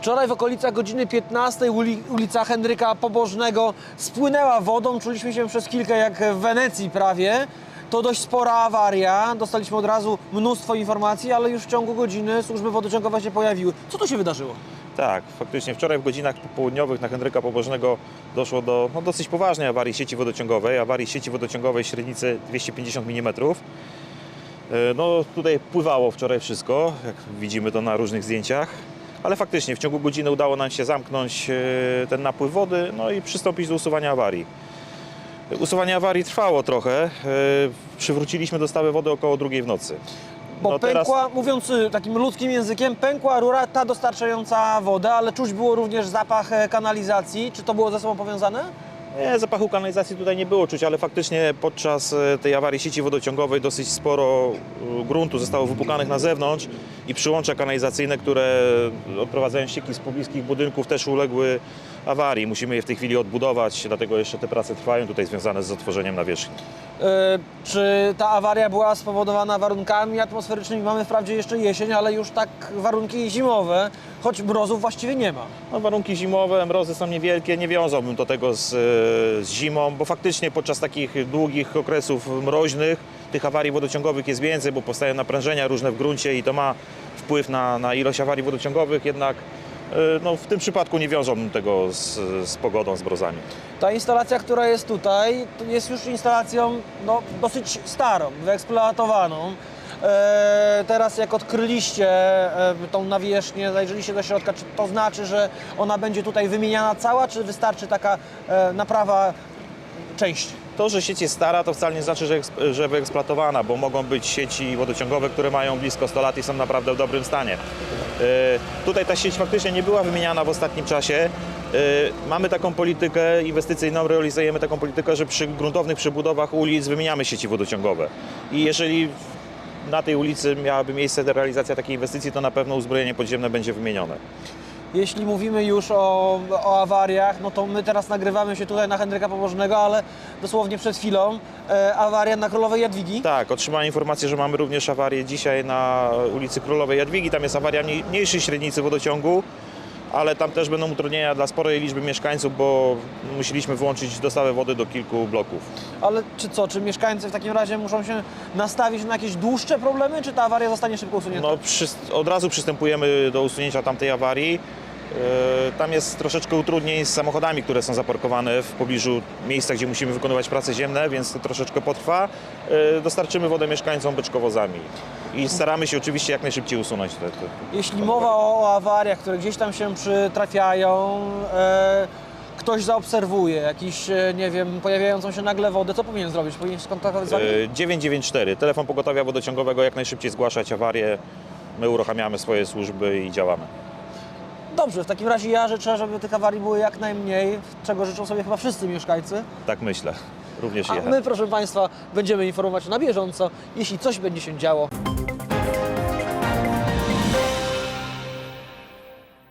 Wczoraj w okolicach godziny 15 uli, ulica Henryka Pobożnego spłynęła wodą. Czuliśmy się przez chwilkę jak w Wenecji prawie. To dość spora awaria. Dostaliśmy od razu mnóstwo informacji, ale już w ciągu godziny służby wodociągowe się pojawiły. Co tu się wydarzyło? Tak, faktycznie wczoraj w godzinach popołudniowych na Henryka Pobożnego doszło do no, dosyć poważnej awarii sieci wodociągowej, awarii sieci wodociągowej średnicy 250 mm. E, No tutaj pływało wczoraj wszystko, jak widzimy to na różnych zdjęciach, ale faktycznie w ciągu godziny udało nam się zamknąć e, ten napływ wody, no i przystąpić do usuwania awarii. Usuwanie awarii trwało trochę, e, przywróciliśmy dostawę wody około drugiej w nocy. Bo No teraz- pękła, mówiąc y, takim ludzkim językiem, pękła rura ta dostarczająca wodę, ale czuć było również zapach e, kanalizacji. Czy to było ze sobą powiązane? Nie, zapachu kanalizacji tutaj nie było czuć, ale faktycznie podczas e, tej awarii sieci wodociągowej dosyć sporo e, gruntu zostało wypukanych na zewnątrz i przyłącza kanalizacyjne, które odprowadzają ścieki z pobliskich budynków też uległy awarii. Musimy je w tej chwili odbudować, dlatego jeszcze te prace trwają tutaj związane z otworzeniem nawierzchni. E, Czy ta awaria była spowodowana warunkami atmosferycznymi? Mamy wprawdzie jeszcze jesień, ale już tak warunki zimowe, choć mrozów właściwie nie ma. No, warunki zimowe, mrozy są niewielkie, nie wiązałbym do tego z, e, z zimą, bo faktycznie podczas takich długich okresów mroźnych tych awarii wodociągowych jest więcej, bo powstają naprężenia różne w gruncie i to ma wpływ na, na ilość awarii wodociągowych, jednak no, w tym przypadku nie wiążąbym tego z, z pogodą, z mrozami. Ta instalacja, która jest tutaj, jest już instalacją no, dosyć starą, wyeksploatowaną. E, teraz jak odkryliście e, tą nawierzchnię, zajrzeliście do środka, czy to znaczy, że ona będzie tutaj wymieniana cała, czy wystarczy taka e, naprawa części? To, że sieć jest stara, to wcale nie znaczy, że, że wyeksploatowana, bo mogą być sieci wodociągowe, które mają blisko 100 lat i są naprawdę w dobrym stanie. E, Tutaj ta sieć faktycznie nie była wymieniana w ostatnim czasie. E, Mamy taką politykę inwestycyjną, realizujemy taką politykę, że przy gruntownych przebudowach ulic wymieniamy sieci wodociągowe. I jeżeli na tej ulicy miałaby miejsce realizacja takiej inwestycji, to na pewno uzbrojenie podziemne będzie wymienione. Jeśli mówimy już o, o awariach, no to my teraz nagrywamy się tutaj na Henryka Pobożnego, ale dosłownie przed chwilą e, awaria na Królowej Jadwigi. Tak, otrzymałem informację, że mamy również awarię dzisiaj na ulicy Królowej Jadwigi. Tam jest awaria mniej- mniejszej średnicy wodociągu, ale tam też będą utrudnienia dla sporej liczby mieszkańców, bo musieliśmy wyłączyć dostawę wody do kilku bloków. Ale czy co, czy mieszkańcy w takim razie muszą się nastawić na jakieś dłuższe problemy, czy ta awaria zostanie szybko usunięta? No, przys- od razu przystępujemy do usunięcia tamtej awarii. Yy, Tam jest troszeczkę utrudnień z samochodami, które są zaparkowane w pobliżu miejsca, gdzie musimy wykonywać prace ziemne, więc to troszeczkę potrwa. Yy, Dostarczymy wodę mieszkańcom beczkowozami i staramy się oczywiście jak najszybciej usunąć te, te, Jeśli mowa o, awariach, które gdzieś tam się przytrafiają, e, ktoś zaobserwuje jakiś, e, nie wiem, pojawiającą się nagle wodę, co powinien zrobić? Powinien się skontaktować z wami? Yy, 994, telefon pogotowia wodociągowego, jak najszybciej zgłaszać awarię. My uruchamiamy swoje służby i działamy. Dobrze, w takim razie ja życzę, żeby tych awarii było jak najmniej, czego życzą sobie chyba wszyscy mieszkańcy. Tak myślę. Również A my, proszę Państwa, będziemy informować na bieżąco, jeśli coś będzie się działo.